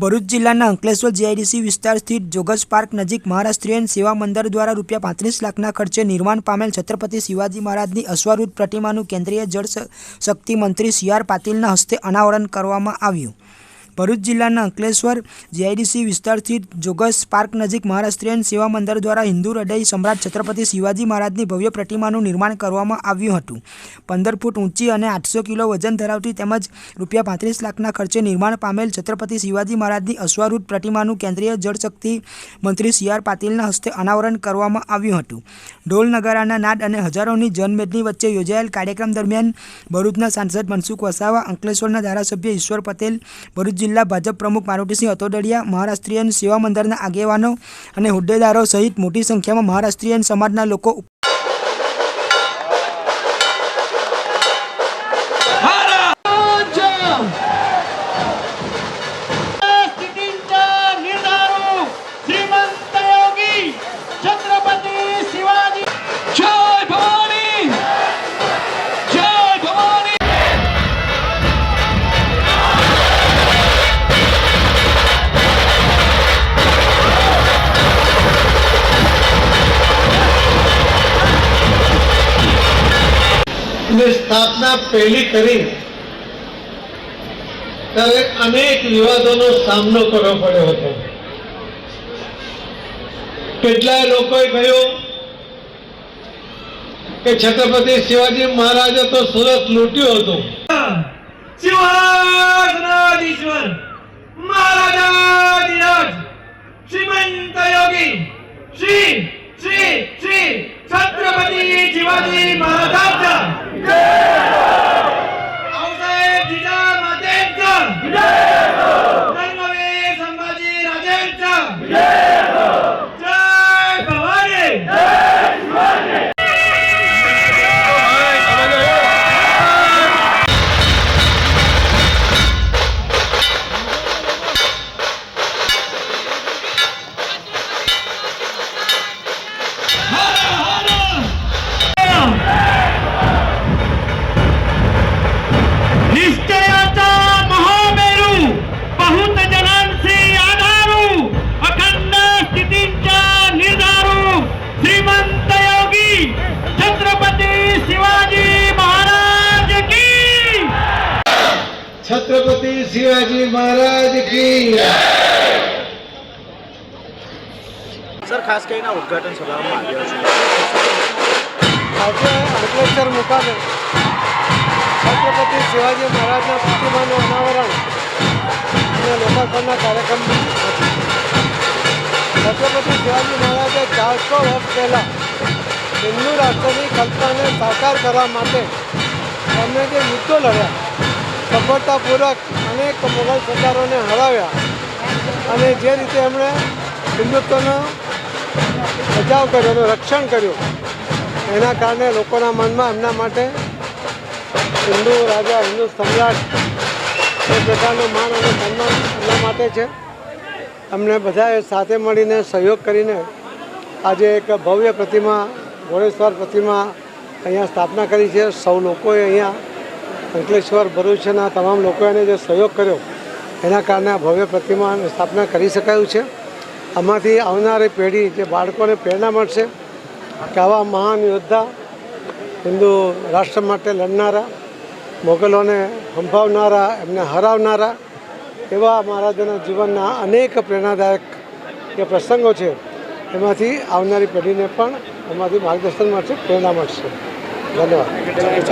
ભરૂચ જિલ્લાના અંકલેશ્વર જીઆઈડીસી વિસ્તાર સ્થિત જોગજ પાર્ક નજીક મહારાષ્ટ્રીયન સેવા મંદિર દ્વારા રૂપિયા પાંત્રીસ લાખના ખર્ચે નિર્માણ પામેલ છત્રપતિ શિવાજી મહારાજની અશ્વારૂઢ પ્રતિમાનું કેન્દ્રીય જળ શક્તિ મંત્રી સી આર પાટીલના હસ્તે અનાવરણ કરવામાં આવ્યું. ભરૂચ જિલ્લાના અંકલેશ્વર જીઆઈડીસી વિસ્તાર સ્થિત જોગસ પાર્ક નજીક મહારાષ્ટ્રીયન સેવા મંદિર દ્વારા હિન્દુ હૃદય સમ્રાટ છત્રપતિ શિવાજી મહારાજની ભવ્ય પ્રતિમાનું નિર્માણ કરવામાં આવ્યું હતું. પંદર ફૂટ ઊંચી અને આઠસો કિલો વજન ધરાવતી તેમજ રૂપિયા પાંત્રીસ લાખના ખર્ચે નિર્માણ પામેલ છત્રપતિ શિવાજી મહારાજની અશ્વારૂઢ પ્રતિમાનું કેન્દ્રીય જળશક્તિ મંત્રી સી આર પાટીલના હસ્તે અનાવરણ કરવામાં આવ્યું હતું. ઢોલ નગારાના નાદ અને હજારોની જનમેદની વચ્ચે યોજાયેલ કાર્યક્રમ દરમિયાન ભરૂચના સાંસદ મનસુખ વસાવા, અંકલેશ્વરના ધારાસભ્ય ઈશ્વર પટેલ, ભરૂચ જિલ્લા ભાજપ પ્રમુખ મારુતિસિંહ અતોડડિયા, મહારાષ્ટ્રીયન સેવા મંદિરના આગેવાનો અને હોદ્દેદારો સહિત મોટી સંખ્યામાં મહારાષ્ટ્રીયન સમાજના લોકો એમની સ્થાપના પહેલી કરી. ત્યારે અનેક વિવાદોનો સામનો કરવો પડ્યો હતો. કેટલાય લોકોએ કહ્યું કે છત્રપતિ શિવાજી મહારાજે તો સુરત લૂંટ્યું હતું. શ્રી શ્રી શ્રી, છત્રપતિ શિવાજી મહારાજા Yeah! શિવાજી મહારાજ કી સર ખાસ કરીને ઉદઘાટન સભામાં આવ્યો છે આજે અંકલેશ્વર મુકામે છત્રપતિ શિવાજી મહારાજના પ્રતિમાનું અનાવરણ અને લોકાર્પણના કાર્યક્રમ. છત્રપતિ શિવાજી મહારાજે ચારસો વર્ષ પહેલાં હિન્દુ રાષ્ટ્રની કલ્પનાને સાકાર કરવા માટે એમણે જે યુદ્ધો લડ્યા સફળતાપૂર્વક અનેક મુઘલ સરદારોને હરાવ્યા. અને જે રીતે એમણે હિન્દુત્વનો બચાવ કર્યો એનું રક્ષણ કર્યું, એના કારણે લોકોના મનમાં એમના માટે હિન્દુ રાજા, હિન્દુ સમ્રાટ એ પ્રકારનું માન અને સન્માન એમના માટે છે. અમને બધાએ સાથે મળીને સહયોગ કરીને આજે એક ભવ્ય પ્રતિમા ઘોડેશ્વર પ્રતિમા અહીંયા સ્થાપના કરી છે. સૌ લોકોએ અહીંયા અંકલેશ્વર ભરૂચના તમામ લોકોએ જે સહયોગ કર્યો, એના કારણે આ ભવ્ય પ્રતિમાની સ્થાપના કરી શકાયું છે. આમાંથી આવનારી પેઢી, જે બાળકોને પ્રેરણા મળશે કે આવા મહાન યોદ્ધા હિન્દુ રાષ્ટ્ર માટે લડનારા, મોગલોને હંફાવનારા એમને હરાવનારા, એવા મહારાજાના જીવનના અનેક પ્રેરણાદાયક જે પ્રસંગો છે, એમાંથી આવનારી પેઢીને પણ એમાંથી માર્ગદર્શન મળશે, પ્રેરણા મળશે. ધન્યવાદ.